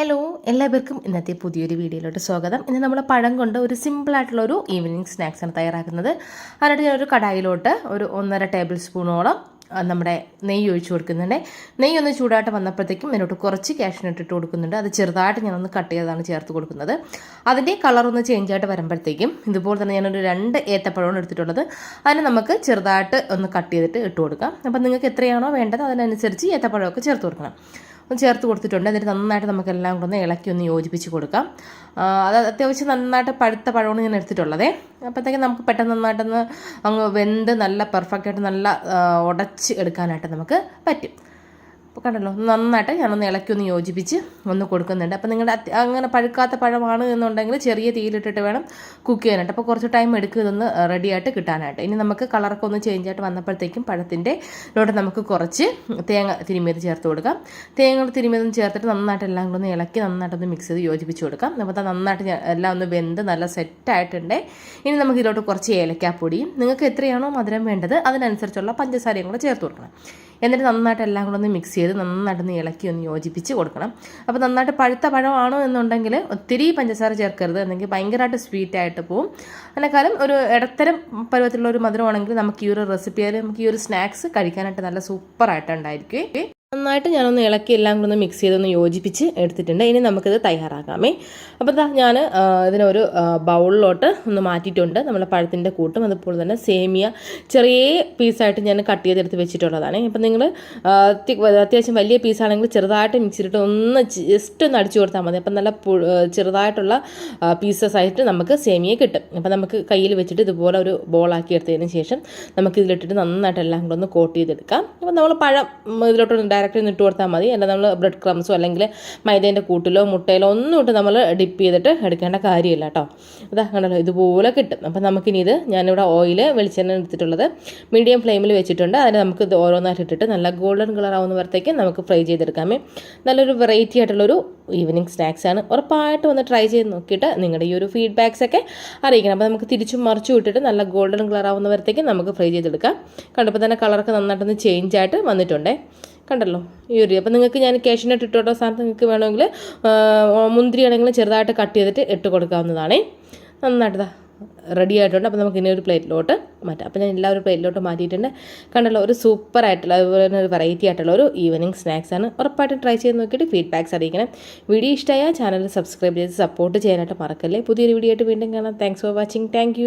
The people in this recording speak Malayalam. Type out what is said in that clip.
ഹലോ എല്ലാവർക്കും ഇന്നത്തെ പുതിയൊരു വീഡിയോയിലോട്ട് സ്വാഗതം. ഇന്ന് നമ്മൾ പഴം കൊണ്ട് ഒരു സിമ്പിളായിട്ടുള്ള ഒരു ഈവനിങ് സ്നാക്സാണ് തയ്യാറാക്കുന്നത്. അതിനായിട്ട് ഞാനൊരു കടായിലോട്ട് ഒരു ഒന്നര ടേബിൾ സ്പൂണോളം നമ്മുടെ നെയ്യ് ഒഴിച്ച് കൊടുക്കുന്നുണ്ട്. നെയ്യ് ഒന്ന് ചൂടായിട്ട് വന്നപ്പോഴത്തേക്കും ഇതിനോട്ട് കുറച്ച് കാഷ്നട്ട് ഇട്ട് കൊടുക്കുന്നുണ്ട്. അത് ചെറുതായിട്ട് ഞാനൊന്ന് കട്ട് ചെയ്തതാണ് ചേർത്ത് കൊടുക്കുന്നത്. അതിന്റെ കളർ ഒന്ന് ചേഞ്ച് ആയിട്ട് വരുമ്പോഴത്തേക്കും ഇതുപോലെ തന്നെ ഞാനൊരു രണ്ട് ഏത്തപ്പഴമാണ് എടുത്തിട്ടുള്ളത്. അതിന് നമുക്ക് ചെറുതായിട്ട് ഒന്ന് കട്ട് ചെയ്തിട്ട് ഇട്ട് കൊടുക്കാം. അപ്പം നിങ്ങൾക്ക് എത്രയാണോ വേണ്ടത് അതിനനുസരിച്ച് ഏത്തപ്പഴമൊക്കെ ചേർത്ത് കൊടുക്കണം. ചേർത്ത് കൊടുത്തിട്ടുണ്ട്. എന്നിട്ട് നന്നായിട്ട് നമുക്കെല്ലാം കൂടെ ഒന്ന് ഇളക്കി ഒന്ന് യോജിപ്പിച്ച് കൊടുക്കാം. അത് അത്യാവശ്യം നന്നായിട്ട് പഴുത്ത പഴമാണ് ഞാൻ എടുത്തിട്ടുള്ളതേ. അപ്പോഴത്തേക്കും നമുക്ക് പെട്ടെന്ന് നന്നായിട്ടൊന്ന് അങ്ങ് വെന്ത് നല്ല പെർഫെക്റ്റായിട്ട് നല്ല ഉടച്ച് എടുക്കാനായിട്ട് നമുക്ക് പറ്റും. അപ്പോൾ കണ്ടല്ലോ നന്നായിട്ട് ഞാനൊന്ന് ഇളക്കി ഒന്ന് യോജിപ്പിച്ച് ഒന്ന് കൊടുക്കുന്നുണ്ട്. അപ്പോൾ നിങ്ങളുടെ അങ്ങനെ പഴുക്കാത്ത പഴമാണ് എന്നുണ്ടെങ്കിൽ ചെറിയ തീയിലിട്ടിട്ട് വേണം കുക്ക് ചെയ്യാനായിട്ട്. അപ്പോൾ കുറച്ച് ടൈം എടുക്കുക ഇതൊന്ന് റെഡിയായിട്ട് കിട്ടാനായിട്ട്. ഇനി നമുക്ക് കളറൊക്കെ ഒന്ന് ചേഞ്ച് ആയിട്ട് വന്നപ്പോഴത്തേക്കും പഴത്തിന്റെ ലോട്ട് നമുക്ക് കുറച്ച് തേങ്ങ തിരുമിയത് ചേർത്ത് കൊടുക്കാം. തേങ്ങ തിരുമിയതും ചേർത്തിട്ട് നന്നായിട്ട് എല്ലാം കൂടെ ഒന്ന് ഇളക്കി നന്നായിട്ടൊന്ന് മിക്സ് ചെയ്ത് യോജിപ്പിച്ച് കൊടുക്കാം. അപ്പോൾ നന്നായിട്ട് എല്ലാം ഒന്ന് വെന്ത് നല്ല സെറ്റായിട്ടുണ്ട് ഇനി നമുക്ക് ഇതിലോട്ട് കുറച്ച് ഏലക്കാപ്പൊടിയും. നിങ്ങൾക്ക് എത്രയാണോ മധുരം വേണ്ടത് അതിനനുസരിച്ചുള്ള പഞ്ചസാരയും കൂടെ ചേർത്ത് കൊടുക്കണം. എന്നിട്ട് നന്നായിട്ട് എല്ലാം കൂടെ ഒന്ന് മിക്സ് ചെയ്ത് നന്നായിട്ടൊന്ന് ഇളക്കി ഒന്ന് യോജിപ്പിച്ച് കൊടുക്കണം. അപ്പോൾ നന്നായിട്ട് പഴുത്ത പഴമാണോ എന്നുണ്ടെങ്കിൽ ഒത്തിരി പഞ്ചസാര ചേർക്കരുത്. അല്ലെങ്കിൽ ഭയങ്കരമായിട്ട് സ്വീറ്റായിട്ട് പോവും. അതിനേക്കാളും ഒരു ഇടത്തരം പരുവത്തിലുള്ള ഒരു മധുരമാണെങ്കിൽ നമുക്ക് ഈ ഒരു റെസിപ്പിയിൽ നമുക്ക് ഈ ഒരു സ്നാക്സ് കഴിക്കാനായിട്ട് നല്ല സൂപ്പറായിട്ട് ഉണ്ടായിരിക്കും. നന്നായിട്ട് ഞാനൊന്ന് ഇളക്കി എല്ലാം കൂടെ ഒന്ന് മിക്സ് ചെയ്തൊന്ന് യോജിപ്പിച്ച് എടുത്തിട്ടുണ്ട്. ഇനി നമുക്കിത് തയ്യാറാക്കാമേ. അപ്പോൾ ഇതാ ഞാൻ ഇതിനൊരു ബൗളിലോട്ട് ഒന്ന് മാറ്റിയിട്ടുണ്ട്. നമ്മുടെ പഴത്തിന്റെ കൂട്ടും അതുപോലെ തന്നെ സേമിയ ചെറിയ പീസായിട്ട് ഞാൻ കട്ട് ചെയ്തെടുത്ത് വെച്ചിട്ടുള്ളതാണ്. ഇപ്പം നിങ്ങൾ അത്യാവശ്യം വലിയ പീസാണെങ്കിൽ ചെറുതായിട്ട് മിക്സിയിലിട്ട് ഒന്ന് ജസ്റ്റ് ഒന്ന് അടിച്ചു കൊടുത്താൽ മതി. അപ്പം നല്ല ചെറുതായിട്ടുള്ള പീസസ് ആയിട്ട് നമുക്ക് സേമിയ കിട്ടും. അപ്പം നമുക്ക് കയ്യിൽ വെച്ചിട്ട് ഇതുപോലെ ഒരു ബോളാക്കി എടുത്തതിന് ശേഷം നമുക്കിതിലിട്ടിട്ട് നന്നായിട്ട് എല്ലാം കൂടെ ഒന്ന് കോട്ട് ചെയ്തെടുക്കാം. അപ്പം നമ്മൾ പഴം ഇതിലോട്ട് ഡയറക്റ്റ് ഇട്ട് കൊടുത്താൽ മതി. അല്ല നമ്മൾ ബ്രെഡ് ക്രംസോ അല്ലെങ്കിൽ മൈദേന്റെ കൂട്ടിലോ മുട്ടയിലോ ഒന്നും ഇട്ട് നമ്മൾ ഡിപ്പ് ചെയ്തിട്ട് എടുക്കേണ്ട കാര്യമില്ല കേട്ടോ അതാ കണ്ടല്ലോ ഇതുപോലെ കിട്ടും. അപ്പം നമുക്കിനി ഇത് ഞാനിവിടെ ഓയിൽ വെളിച്ചെണ്ണ എടുത്തിട്ടുള്ളത് മീഡിയം ഫ്ലെയിമിൽ വെച്ചിട്ടുണ്ട്. അതിന് നമുക്ക് ഇത് ഓരോന്നായിട്ട് ഇട്ടിട്ട് നല്ല ഗോൾഡൻ കളർ ആവുന്നവരത്തേക്ക് നമുക്ക് ഫ്രൈ ചെയ്തെടുക്കാമേ നല്ലൊരു വെറൈറ്റി ആയിട്ടുള്ളൊരു ഈവനിങ് സ്നാക്സ് ആണ്. ഉറപ്പായിട്ട് ഒന്ന് ട്രൈ ചെയ്ത് നോക്കിയിട്ട് നിങ്ങളുടെ ഈ ഒരു ഫീഡ്ബാക്സ് ഒക്കെ അറിയിക്കണം. അപ്പോൾ നമുക്ക് തിരിച്ചും മറിച്ചും ഇട്ടിട്ട് നല്ല ഗോൾഡൻ കളർ ആവുന്നവരത്തേക്ക് നമുക്ക് ഫ്രൈ ചെയ്തെടുക്കാം. കണ്ടപ്പോൾ തന്നെ കളറൊക്കെ നന്നായിട്ടൊന്ന് ചേഞ്ച് ആയിട്ട് വന്നിട്ടുണ്ടേ. കണ്ടല്ലോ ഈ ഒരു അപ്പോൾ നിങ്ങൾക്ക് ഞാൻ കാഷ്നട്ട് ഇട്ടോട്ടോ സ്ഥാനത്ത് നിങ്ങൾക്ക് വേണമെങ്കിൽ മുന്തിരി ആണെങ്കിലും ചെറുതായിട്ട് കട്ട് ചെയ്തിട്ട് ഇട്ട് കൊടുക്കാവുന്നതാണേ. നന്നായിട്ട് ദാ റെഡി ആയിട്ടുണ്ട്. അപ്പോൾ നമുക്ക് ഇനി ഒരു പ്ലേറ്റിലോട്ട് മാറ്റാം. അപ്പോൾ ഞാൻ എല്ലാ ഒരു പ്ലേറ്റിലോട്ട് മാറ്റിയിട്ടുണ്ട്. കണ്ടല്ലോ ഒരു സൂപ്പർ ആയിട്ടുള്ള അതുപോലെ തന്നെ ഒരു വെറൈറ്റി ആയിട്ടുള്ള ഒരു ഈവനിങ് സ്നാക്സ് ആണ്. ഉറപ്പായിട്ടും ട്രൈ ചെയ്ത് നോക്കിയിട്ട് ഫീഡ്ബാക്സ് അറിയിക്കണം. വീഡിയോ ഇഷ്ടമായ ചാനൽ സബ്സ്ക്രൈബ് ചെയ്ത് സപ്പോർട്ട് ചെയ്യാനായിട്ട് മറക്കല്ലേ. പുതിയൊരു വീഡിയോ ആയിട്ട് വീണ്ടും കാണാം. Thanks for watching thank